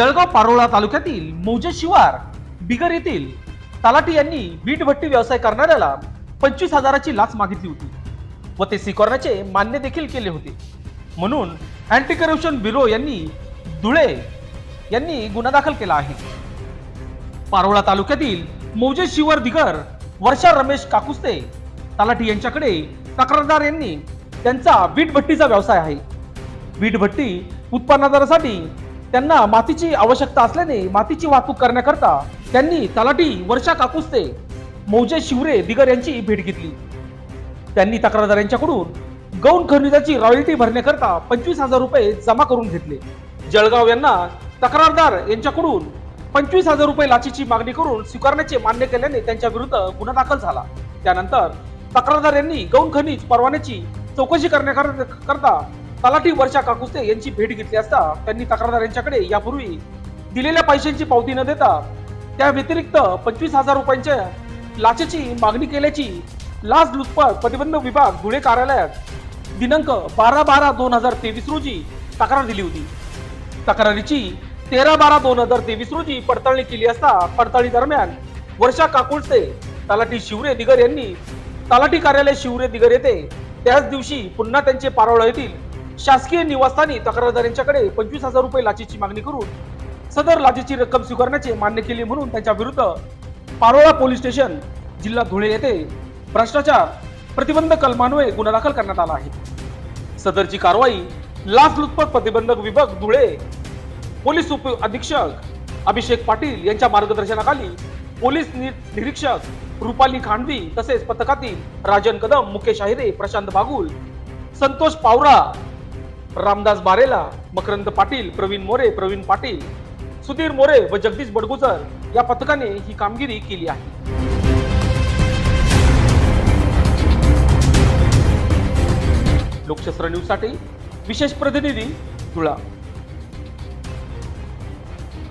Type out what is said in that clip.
जळगाव पारोळा तालुक्यातील मौजे शिवार बिगर येथील तलाटी यांनी वीटभट्टी व्यवसाय करणाऱ्याला पंचवीस हजाराची लाच मागितली होती व ते स्वीकारण्याचे मान्य देखील केले होते. म्हणून अँटी करप्शन ब्युरो यांनी धुळे यांनी गुन्हा दाखल केला आहे. पारोळा तालुक्यातील मौजे शिवर दिगर वर्षा रमेश काकुस्ते तलाठी यांच्याकडे तक्रारदार यांनी त्यांचा वीटभट्टीचा व्यवसाय आहे. वीटभट्टी उत्पन्नादारासाठी त्यांना मातीची आवश्यकता असल्याने मातीची वाहतूक करण्याकरता त्यांनी तलाठी वर्षा काकुस्ते मौजे शिवरे दिगर यांची भेट घेतली. त्यांनी तक्रारदार यांच्याकडून गौण खनिजाची रॉयल्टी भरण्याकरता पंचवीस हजार रुपये जमा करून घेतले. जळगाव यांना तक्रारदार यांच्याकडून पंचवीस हजार रुपये लाचीची मागणी करून स्वीकारण्याचे मान्य केल्याने त्यांच्या विरुद्ध गुन्हा दाखल झाला. त्यानंतर तक्रारदार यांनी गौण खनिज परवान्याची चौकशी करण्याकरता तलाठी वर्षा काकुस्ते यांची भेट घेतली असता त्यांनी तक्रारदार यांच्याकडे यापूर्वी दिलेल्या पैशांची पावती न देता त्या व्यतिरिक्त पंचवीस हजार रुपयांच्या लाचेची मागणी केल्याची लाच लुचपत प्रतिबंध विभाग धुळे कार्यालयात दिनांक बारा बारा दोन हजार तेवीस रोजी तक्रार दिली होती. तक्रारीची तेरा बारा दोन हजार तेवीस रोजी पडताळणी केली असता पडताळणी दरम्यान वर्षा काकुळसे तलाठी शिवरे दिगर यांनी तलाठी कार्यालय शिवरे दिगर येथे त्याच दिवशी पुन्हा त्यांचे पारोळा येथील शासकीय निवासस्थानी तक्रारदार यांच्याकडे पंचवीस हजार रुपये लाचेची मागणी करून सदर लाचेची रक्कम स्वीकारण्याचे मान्य केले म्हणून त्यांच्या विरुद्ध पारोळा पोलीस स्टेशन जिल्हा धुळे येथे भ्रष्टाचार प्रतिबंध कलमान्वये गुन्हा दाखल करण्यात आला आहे. सदरची कारवाई लाचलुचपत प्रतिबंधक विभाग धुळे पोलीस उप अधीक्षक अभिषेक पाटील यांच्या मार्गदर्शनाखाली पोलीस निरीक्षक रुपाली खांडवी तसेच पथकातील राजन कदम मुकेश आहिरे प्रशांत बागुल संतोष पावरा रामदास बारेला मकरंद पाटील प्रवीण मोरे प्रवीण पाटील सुधीर मोरे व जगदीश बडगुजर या पथकाने ही कामगिरी केली आहे. लोकशस्त्र न्यूजसाठी विशेष प्रतिनिधी धुळा